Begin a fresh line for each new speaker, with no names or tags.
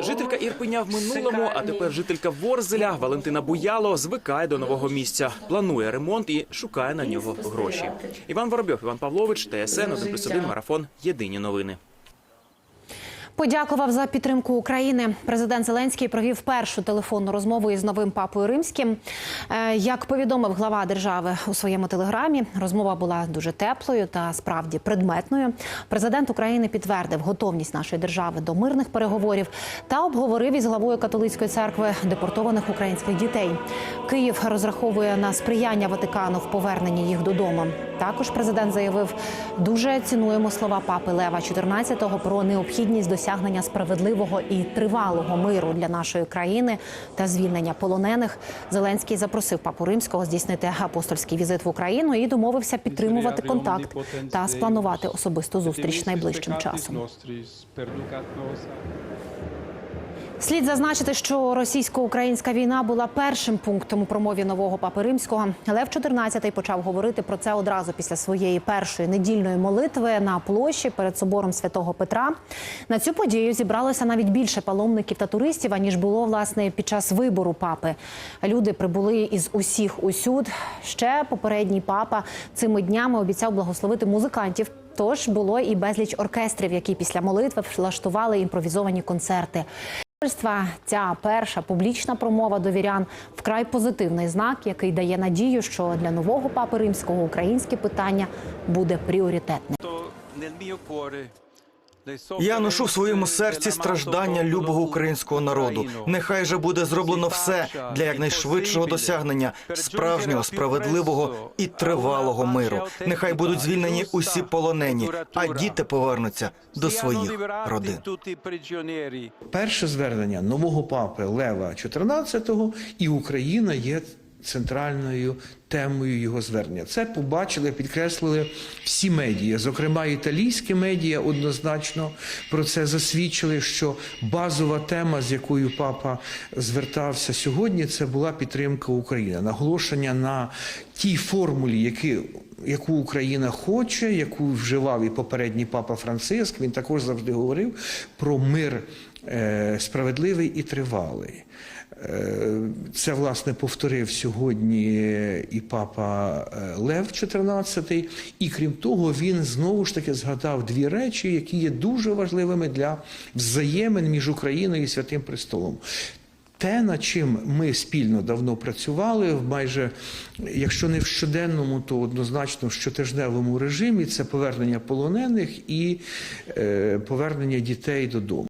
Жителька Ірпеня в минулому, а тепер жителька Ворзеля Валентина Буяло звикає до нового місця, планує ремонт і шукає на нього гроші. Іван Воробьов, Іван Павлович, ТСН 1+,1, Марафон. Єдині новини.
Подякував за підтримку України. Президент Зеленський провів першу телефонну розмову із новим папою римським. Е, Як повідомив глава держави у своєму телеграмі, розмова була дуже теплою та справді предметною. Президент України підтвердив готовність нашої держави до мирних переговорів та обговорив із главою католицької церкви депортованих українських дітей. Київ розраховує на сприяння Ватикану в поверненні їх додому. Також президент заявив, дуже цінуємо слова папи Лева XIV про необхідність досягнення справедливого і тривалого миру для нашої країни та звільнення полонених. Зеленський запросив папу римського здійснити апостольський візит в Україну і домовився підтримувати контакт та спланувати особисту зустріч найближчим часом. Слід зазначити, що російсько-українська війна була першим пунктом у промові нового папи римського. Лев XIV почав говорити про це одразу після своєї першої недільної молитви на площі перед собором святого Петра. На цю подію зібралося навіть більше паломників та туристів, аніж було власне під час вибору папи. Люди прибули із усіх усюд. Ще попередній папа цими днями обіцяв благословити музикантів. Тож було і безліч оркестрів, які після молитви влаштували імпровізовані концерти. Ця перша публічна промова довірян вкрай позитивний знак, який дає надію, що для нового папи римського українське питання буде пріоритетним.
Я ношу в своєму серці страждання любого українського народу. Нехай же буде зроблено все для якнайшвидшого досягнення справжнього, справедливого і тривалого миру. Нехай будуть звільнені усі полонені, а діти повернуться до своїх родин.
перше звернення нового папи Лева XIV і Україна є центральною темою його звернення. Це побачили, підкреслили всі медіа, зокрема італійські медіа однозначно про це засвідчили, що базова тема, з якою папа звертався сьогодні, це була підтримка України, наголошення на тій формулі, які яку Україна хоче, яку вживав і попередній папа Франциск. Він також завжди говорив про мир справедливий і тривалий. Е, Це власне повторив сьогодні і папа е, Лев XIV. І крім того, він знову ж таки згадав дві речі, які є дуже важливими для взаємин між Україною і Святим Престолом. Те, над чим ми спільно давно працювали, в майже якщо не в щоденному, то однозначно в щотижневому режимі, це повернення полонених і е, повернення дітей додому.